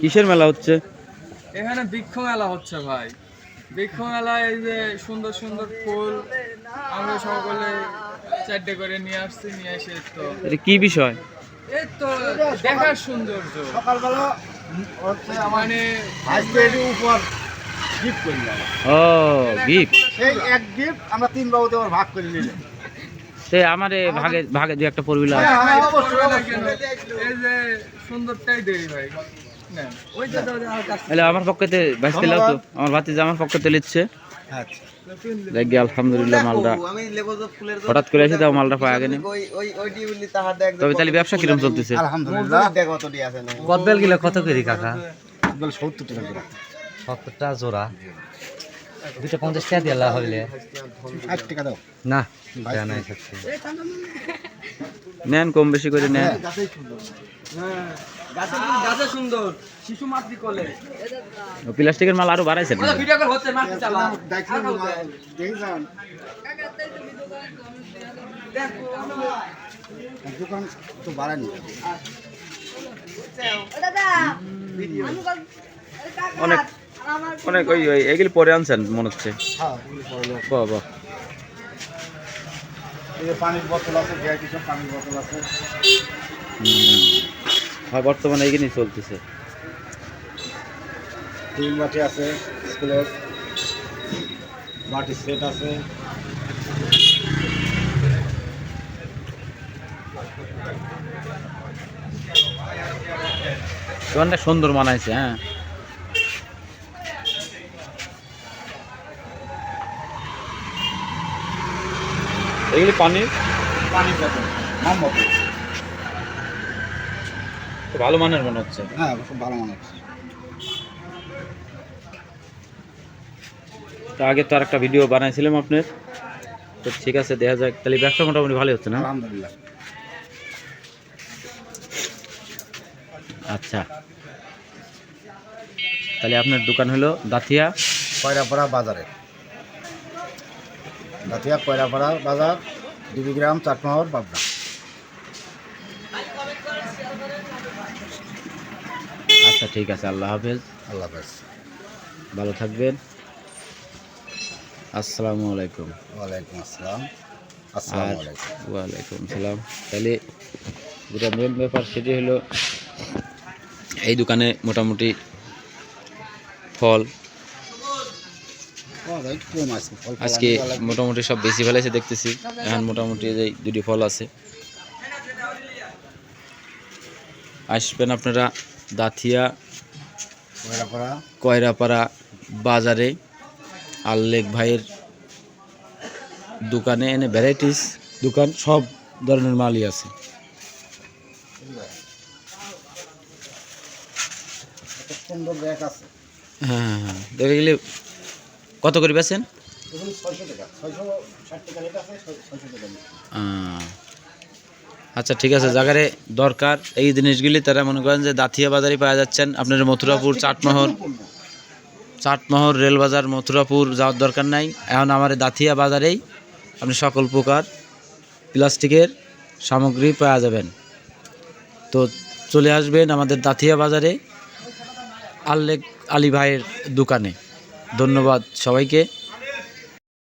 কিসের মেলা হচ্ছে? এখানে বৃক্ষ মেলা হচ্ছে ভাই। বৃক্ষ মেলায় এই যে সুন্দর সুন্দর ফুল আমরা সকলে চারটে করে নিয়ে আসছি নিয়ে এসে তো এটা কি বিষয়? এই তো দেখার সৌন্দর্য। সকালবেলা হচ্ছে মানে আজকে এটি উপর গিফট করলাম ও গিফট সেই এক গিফট আমরা তিন বাবুতে ভাগ করে নিলাম। সে আমারে ভাগে ভাগে দুই একটা পড়বিলা হ্যাঁ, হ্যাঁ, আমার পক্ষতে বাইসতে লাও তো। আমার ভাতিজা আমার পক্ষতে লিখছে। আচ্ছা। দেখি আলহামদুলিল্লাহ মালটা। হঠাৎ করে এসে তাও মালটা পাওয়া তবে তাহলে ব্যবসা কিরম চলতেছে? আলহামদুলিল্লাহ। কদবেল গিলা কত করি কাকা? সত্তর টাকা করে। সত্তরটা জোড়া। দুইটা পঞ্চাশ টাকা দিয়ে হইলে। ষাট টাকা দাও। না নাই নেন কম বেশি করে নেন। গাছে সুন্দর। শিশু মাতৃ কোলে। ও প্লাস্টিকের মাল আরও দোকান তো বাড়ানি অনেক অনেক ওই ওই এগুলি পরে আনছেন মনে হচ্ছে। হ্যাঁ এগুলো পরে দাও। বাহ বাহ। পানির বোতল আছে ভিআইপি পানির বোতল আছে। হ্যাঁ বর্তমানে এগুলি চলতেছে। আছে স্কুলের। বাটি সেট আছে। সুন্দর মানাইছে হ্যাঁ। এগুলি পানির? পানির বোতল মাম বোতল। তো ভালো মানের মনে হচ্ছে। হ্যাঁ খুব ভালো মনে হচ্ছে। তো আগে তো আর একটা ভিডিও বানাইছিলাম আপনার। তো ঠিক আছে দেখা যাক। তাহলে ব্যবসা মোটামুটি ভালোই হচ্ছে না? আলহামদুলিল্লাহ। আচ্ছা। তাহলে আপনার দোকান হলো দাথিয়া কয়রাপাড়া বাজারে। দাতিয়া কয়রাপাড়া বাজার ডিবিগ্রাম চাটমহর পাবনা আচ্ছা ঠিক আছে আল্লাহ হাফেজ। আল্লাহ হাফেজ। ভালো থাকবেন। আসসালামু আলাইকুম। ওয়ালাইকুম আসসালাম। আসসালামু আলাইকুম। ওয়ালাইকুম সালাম। তাহলে যেটা মেন ব্যাপার সেটি হলো এই দোকানে মোটামুটি ফল ও, একটু কম আছে ফল ফল আজকে মোটামুটি সব বেশি ফেলাইছে দেখতেছি। এখন মোটামুটি এই দুটি ফল আছে। আসবেন আপনারা দাথিয়া কয়রাপাড়া। বাজারে। আল্লেক ভাইয়ের দোকানে এনে ভ্যারাইটিস দোকান সব ধরনের মালই আছে। হ্যাঁ হ্যাঁ হ্যাঁ। দেখে গেলে কত করে বেছেন আচ্ছা ঠিক আছে জায়গারে দরকার। এই জিনিসগুলি তারা মনে করেন যে দাথিয়া বাজারে পাওয়া যাচ্ছেন। আপনার মথুরাপুর চাটমোহর। চাটমোহর রেলবাজার মথুরাপুর যাওয়ার দরকার নাই। এখন আমার দাথিয়া বাজারেই আপনি সকল প্রকার প্লাস্টিকের সামগ্রী পাওয়া যাবেন। তো চলে আসবেন আমাদের দাথিয়া বাজারে আল্লেক আলী ভাইয়ের দোকানে। ধন্যবাদ সবাইকে।